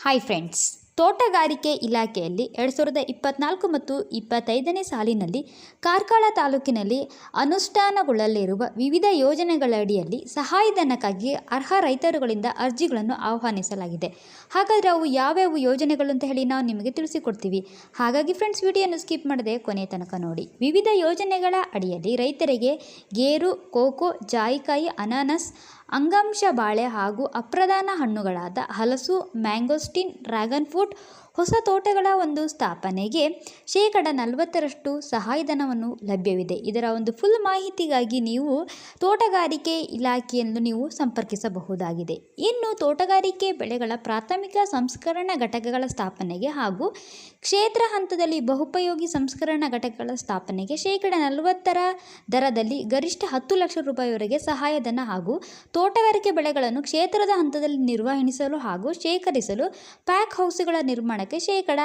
Hi friends ತೋಟಗಾರಿಕೆ ಇಲಾಖೆಯಲ್ಲಿ ಎರಡು ಸಾವಿರದ ಇಪ್ಪತ್ನಾಲ್ಕು ಮತ್ತು ಇಪ್ಪತ್ತೈದನೇ ಸಾಲಿನಲ್ಲಿ ಕಾರ್ಕಳ ತಾಲೂಕಿನಲ್ಲಿ ಅನುಷ್ಠಾನಗೊಳ್ಳಲಿರುವ ವಿವಿಧ ಯೋಜನೆಗಳಡಿಯಲ್ಲಿ ಸಹಾಯಧನಕ್ಕಾಗಿ ಅರ್ಹ ರೈತರುಗಳಿಂದ ಅರ್ಜಿಗಳನ್ನು ಆಹ್ವಾನಿಸಲಾಗಿದೆ. ಹಾಗಾದರೆ ಅವು ಯಾವ್ಯಾವ ಯೋಜನೆಗಳು ಅಂತ ಹೇಳಿ ನಾವು ನಿಮಗೆ ತಿಳಿಸಿಕೊಡ್ತೀವಿ. ಹಾಗಾಗಿ ಫ್ರೆಂಡ್ಸ್ ವಿಡಿಯೋನ ಸ್ಕಿಪ್ ಮಾಡದೆ ಕೊನೆ ತನಕ ನೋಡಿ. ವಿವಿಧ ಯೋಜನೆಗಳ ಅಡಿಯಲ್ಲಿ ರೈತರಿಗೆ ಗೇರು, ಕೋಕೋ, ಜಾಯಿಕಾಯಿ, ಅನಾನಸ್ ಅಂಗಾಂಶ ಬಾಳೆ ಹಾಗೂ ಅಪ್ರಧಾನ ಹಣ್ಣುಗಳಾದ ಹಲಸು ಮ್ಯಾಂಗೋಸ್ಟಿನ್ ಡ್ರ್ಯಾಗನ್ ಫ್ರೂಟ್ ಹೊಸ ತೋಟಗಳ ಒಂದು ಸ್ಥಾಪನೆಗೆ ಶೇಕಡ ನಲವತ್ತರಷ್ಟು ಸಹಾಯಧನವನ್ನು ಲಭ್ಯವಿದೆ. ಇದರ ಒಂದು ಫುಲ್ ಮಾಹಿತಿಗಾಗಿ ನೀವು ತೋಟಗಾರಿಕೆ ಇಲಾಖೆಯನ್ನು ನೀವು ಸಂಪರ್ಕಿಸಬಹುದಾಗಿದೆ. ಇನ್ನು ತೋಟಗಾರಿಕೆ ಬೆಳೆಗಳ ಪ್ರಾಥಮಿಕ ಸಂಸ್ಕರಣಾ ಘಟಕಗಳ ಸ್ಥಾಪನೆಗೆ ಹಾಗೂ ಕ್ಷೇತ್ರ ಹಂತದಲ್ಲಿ ಬಹುಪಯೋಗಿ ಸಂಸ್ಕರಣಾ ಘಟಕಗಳ ಸ್ಥಾಪನೆಗೆ ಶೇಕಡ ನಲವತ್ತರ ದರದಲ್ಲಿ ಗರಿಷ್ಠ ಹತ್ತು ಲಕ್ಷ ರೂಪಾಯಿವರೆಗೆ ಸಹಾಯಧನ ಹಾಗೂ ತೋಟಗಾರಿಕೆ ಬೆಳೆಗಳನ್ನು ಕ್ಷೇತ್ರದ ಹಂತದಲ್ಲಿ ನಿರ್ವಹಿಸಲು ಹಾಗೂ ಶೇಖರಿಸಲು ಪ್ಯಾಕ್ ಹೌಸ್ಗಳ ನಿರ್ಮಾಣಕ್ಕೆ ಶೇಕಡ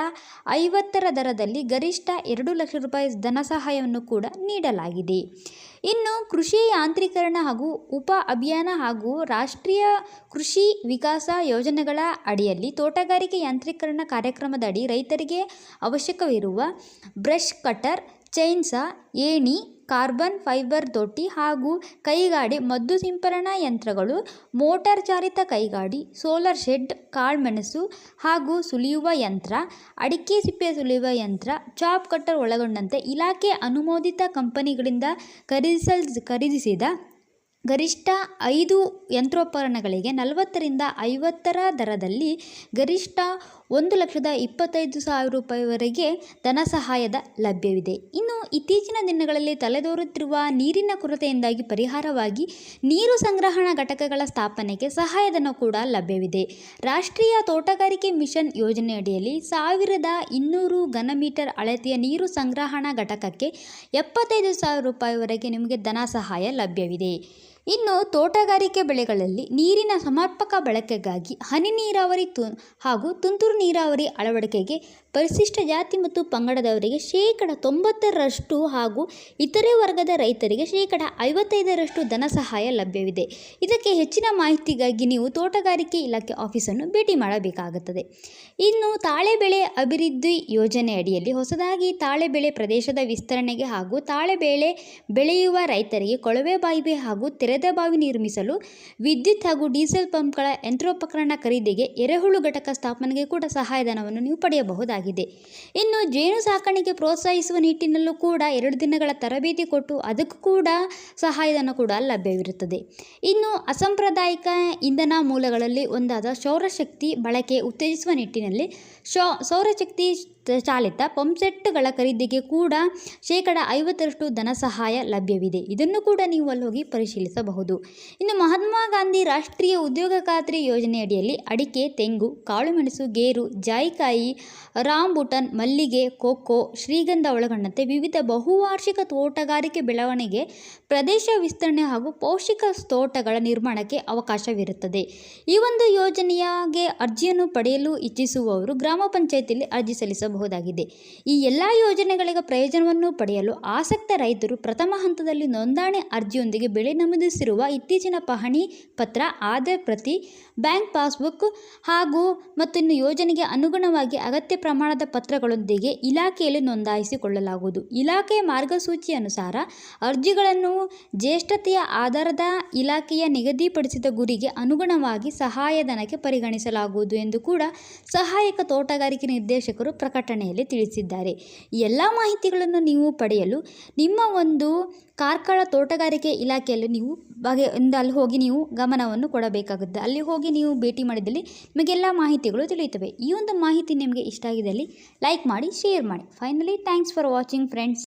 ಐವತ್ತರ ದರದಲ್ಲಿ ಗರಿಷ್ಠ ಎರಡು ಲಕ್ಷ ರೂಪಾಯಿ ಧನ ಸಹಾಯವನ್ನು ಕೂಡ ನೀಡಲಾಗಿದೆ. ಇನ್ನು ಕೃಷಿ ಯಾಂತ್ರೀಕರಣ ಹಾಗೂ ಉಪ ಅಭಿಯಾನ ಹಾಗೂ ರಾಷ್ಟ್ರೀಯ ಕೃಷಿ ವಿಕಾಸ ಯೋಜನೆಗಳ ಅಡಿಯಲ್ಲಿ ತೋಟಗಾರಿಕೆ ಯಾಂತ್ರೀಕರಣ ಕಾರ್ಯಕ್ರಮದಡಿ ರೈತರಿಗೆ ಅವಶ್ಯಕವಿರುವ ಬ್ರಷ್ ಕಟರ್, ಚೈನ್ಸಾ, ಏಣಿ ಕಾರ್ಬನ್ ಫೈಬರ್ ದೊಟ್ಟಿ ಹಾಗೂ ಕೈಗಾಡಿ ಮದ್ದು ಸಿಂಪರಣಾ ಯಂತ್ರಗಳು, ಮೋಟಾರ್ ಚಾಲಿತ ಕೈಗಾಡಿ, ಸೋಲಾರ್ ಶೆಡ್ ಕಾಳ್ಮೆಣಸು ಹಾಗೂ ಸುಲಿಯುವ ಯಂತ್ರ, ಅಡಿಕೆ ಸಿಪ್ಪೆ ಸುಲಿಯುವ ಯಂತ್ರ, ಚಾಪ್ ಕಟ್ಟರ್ ಒಳಗೊಂಡಂತೆ ಇಲಾಖೆ ಅನುಮೋದಿತ ಕಂಪನಿಗಳಿಂದ ಖರೀದಿಸಲ್, ಖರೀದಿಸಿದ ಗರಿಷ್ಠ ಐದು ಯಂತ್ರೋಪಕರಣಗಳಿಗೆ ನಲವತ್ತರಿಂದ ಐವತ್ತರ ದರದಲ್ಲಿ ಗರಿಷ್ಠ ಒಂದು ಲಕ್ಷದ ಇಪ್ಪತ್ತೈದು ಸಾವಿರ ರೂಪಾಯಿವರೆಗೆ ಧನ ಸಹಾಯದ ಲಭ್ಯವಿದೆ. ಇನ್ನು ಇತ್ತೀಚಿನ ದಿನಗಳಲ್ಲಿ ತಲೆದೋರುತ್ತಿರುವ ನೀರಿನ ಕೊರತೆಯಿಂದಾಗಿ ಪರಿಹಾರವಾಗಿ ನೀರು ಸಂಗ್ರಹಣಾ ಘಟಕಗಳ ಸ್ಥಾಪನೆಗೆ ಸಹಾಯಧನ ಕೂಡ ಲಭ್ಯವಿದೆ. ರಾಷ್ಟ್ರೀಯ ತೋಟಗಾರಿಕೆ ಮಿಷನ್ ಯೋಜನೆಯಡಿಯಲ್ಲಿ ಸಾವಿರದ ಇನ್ನೂರು ಘನ ಮೀಟರ್ ಅಳತೆಯ ನೀರು ಸಂಗ್ರಹಣಾ ಘಟಕಕ್ಕೆ ಎಪ್ಪತ್ತೈದು ಸಾವಿರ ರೂಪಾಯಿವರೆಗೆ ನಿಮಗೆ ಧನ ಸಹಾಯ ಲಭ್ಯವಿದೆ. ಇನ್ನು ತೋಟಗಾರಿಕೆ ಬೆಳೆಗಳಲ್ಲಿ ನೀರಿನ ಸಮರ್ಪಕ ಬಳಕೆಗಾಗಿ ಹನಿ ನೀರಾವರಿ ತು, ಹಾಗೂ ತುಂತುರು ನೀರಾವರಿ ಅಳವಡಿಕೆಗೆ ಪರಿಶಿಷ್ಟ ಜಾತಿ ಮತ್ತು ಪಂಗಡದವರಿಗೆ ಶೇಕಡ ತೊಂಬತ್ತರಷ್ಟು ಹಾಗೂ ಇತರೆ ವರ್ಗದ ರೈತರಿಗೆ ಶೇಕಡ ಐವತ್ತೈದರಷ್ಟು ಧನ ಸಹಾಯ ಲಭ್ಯವಿದೆ. ಇದಕ್ಕೆ ಹೆಚ್ಚಿನ ಮಾಹಿತಿಗಾಗಿ ನೀವು ತೋಟಗಾರಿಕೆ ಇಲಾಖೆ ಆಫೀಸನ್ನು ಭೇಟಿ ಮಾಡಬೇಕಾಗುತ್ತದೆ. ಇನ್ನು ತಾಳೆ ಬೆಳೆ ಅಭಿವೃದ್ಧಿ ಯೋಜನೆ ಅಡಿಯಲ್ಲಿ ಹೊಸದಾಗಿ ತಾಳೆ ಬೆಳೆ ಪ್ರದೇಶದ ವಿಸ್ತರಣೆಗೆ ಹಾಗೂ ತಾಳೆ ಬೆಳೆ ಬೆಳೆಯುವ ರೈತರಿಗೆ ಕೊಳವೆ ಬಾವಿ ಹಾಗೂ ತೆರೆದ ಬಾವಿ ನಿರ್ಮಿಸಲು ವಿದ್ಯುತ್ ಹಾಗೂ ಡೀಸೆಲ್ ಪಂಪ್ಗಳ ಯಂತ್ರೋಪಕರಣ ಖರೀದಿಗೆ ಎರೆಹುಳು ಘಟಕ ಸ್ಥಾಪನೆಗೆ ಕೂಡ ಸಹಾಯಧನವನ್ನು ನೀವು ಪಡೆಯಬಹುದಾಗಿದೆ. ಇನ್ನು ಜೇನು ಸಾಕಾಣಿಕೆ ಪ್ರೋತ್ಸಾಹಿಸುವ ನಿಟ್ಟಿನಲ್ಲೂ ಕೂಡ ಎರಡು ದಿನಗಳ ತರಬೇತಿ ಕೊಟ್ಟು ಅದಕ್ಕೂ ಕೂಡ ಸಹಾಯಧನ ಕೂಡ ಲಭ್ಯವಿರುತ್ತದೆ. ಇನ್ನು ಅಸಾಂಪ್ರದಾಯಿಕ ಇಂಧನ ಮೂಲಗಳಲ್ಲಿ ಒಂದಾದ ಸೌರಶಕ್ತಿ ಬಳಕೆ ಉತ್ತೇಜಿಸುವ ನಿಟ್ಟಿನಲ್ಲಿ ಶೌ, ಸೌರಶಕ್ತಿ ಚಾಲಿತ ಪಂಪ್ಸೆಟ್ಗಳ ಖರೀದಿಗೆ ಕೂಡ ಶೇಕಡ ಐವತ್ತರಷ್ಟು ಧನ ಸಹಾಯ ಲಭ್ಯವಿದೆ. ಇದನ್ನು ಕೂಡ ನೀವು ಅಲ್ಲಿ ಹೋಗಿ ಪರಿಶೀಲಿಸಬಹುದು. ಇನ್ನು ಮಹಾತ್ಮ ಗಾಂಧಿ ರಾಷ್ಟ್ರೀಯ ಉದ್ಯೋಗ ಖಾತ್ರಿ ಯೋಜನೆಯಡಿಯಲ್ಲಿ ಅಡಿಕೆ, ತೆಂಗು, ಕಾಳುಮೆಣಸು, ಗೇರು, ಜಾಯಿಕಾಯಿ, ರಾಂಬುಟನ್, ಮಲ್ಲಿಗೆ ಕೊಕ್ಕೋ ಶ್ರೀಗಂಧ ಒಳಗೊಂಡಂತೆ ವಿವಿಧ ಬಹುವಾರ್ಷಿಕ ತೋಟಗಾರಿಕೆ ಬೆಳವಣಿಗೆ, ಪ್ರದೇಶ ವಿಸ್ತರಣೆ ಹಾಗೂ ಪೌಷ್ಟಿಕ ತೋಟಗಳ ನಿರ್ಮಾಣಕ್ಕೆ ಅವಕಾಶವಿರುತ್ತದೆ. ಈ ಒಂದು ಯೋಜನೆಯಾಗೆ ಅರ್ಜಿಯನ್ನು ಪಡೆಯಲು ಇಚ್ಛಿಸುವವರು ಗ್ರಾಮ ಪಂಚಾಯತಿಯಲ್ಲಿ ಅರ್ಜಿ ಸಲ್ಲಿಸಬಹುದಾಗಿದೆ ಈ ಎಲ್ಲ ಯೋಜನೆಗಳಿಗೆ ಪ್ರಯೋಜನವನ್ನು ಪಡೆಯಲು ಆಸಕ್ತ ರೈತರು ಪ್ರಥಮ ಹಂತದಲ್ಲಿ ನೋಂದಣಿ ಅರ್ಜಿಯೊಂದಿಗೆ ಬೆಳೆ ನಮೂದಿಸಿರುವ ಇತ್ತೀಚಿನ ಪಹಣಿ ಪತ್ರ, ಆಧಾರ್ ಪ್ರತಿ, ಬ್ಯಾಂಕ್ ಪಾಸ್ಬುಕ್ ಹಾಗೂ ಮತ್ತು ಇನ್ನು ಯೋಜನೆಗೆ ಅನುಗುಣವಾಗಿ ಅಗತ್ಯ ಪ್ರಮಾಣದ ಪತ್ರಗಳೊಂದಿಗೆ ಇಲಾಖೆಯಲ್ಲಿ ನೋಂದಾಯಿಸಿಕೊಳ್ಳಲಾಗುವುದು. ಇಲಾಖೆಯ ಮಾರ್ಗಸೂಚಿ ಅನುಸಾರ ಅರ್ಜಿಗಳನ್ನು ಜ್ಯೇಷ್ಠತೆಯ ಆಧಾರದ ಇಲಾಖೆಯ ನಿಗದಿಪಡಿಸಿದ ಗುರಿಗೆ ಅನುಗುಣವಾಗಿ ಸಹಾಯಧನಕ್ಕೆ ಪರಿಗಣಿಸಲಾಗುವುದು ಎಂದು ಕೂಡ ಸಹಾಯಕ ತೋಟಗಾರಿಕೆ ನಿರ್ದೇಶಕರು ಪ್ರಕಟಣೆಯಲ್ಲಿ ತಿಳಿಸಿದ್ದಾರೆ. ಎಲ್ಲ ಮಾಹಿತಿಗಳನ್ನು ನೀವು ಪಡೆಯಲು ನಿಮ್ಮ ಒಂದು ಕಾರ್ಕಳ ತೋಟಗಾರಿಕೆ ಇಲಾಖೆಯಲ್ಲಿ ನೀವು ಬಗೆ ಅಲ್ಲಿ ಹೋಗಿ ನೀವು ಗಮನವನ್ನು ಕೊಡಬೇಕಾಗುತ್ತೆ. ಅಲ್ಲಿ ಹೋಗಿ ನೀವು ಭೇಟಿ ಮಾಡಿದಲ್ಲಿ ನಿಮಗೆಲ್ಲ ಮಾಹಿತಿಗಳು ತಿಳಿಯುತ್ತವೆ. ಈ ಒಂದು ಮಾಹಿತಿ ನಿಮಗೆ ಇಷ್ಟ ಆಗಿದ್ದಲ್ಲಿ ಲೈಕ್ ಮಾಡಿ, ಶೇರ್ ಮಾಡಿ. Finally thanks for watching friends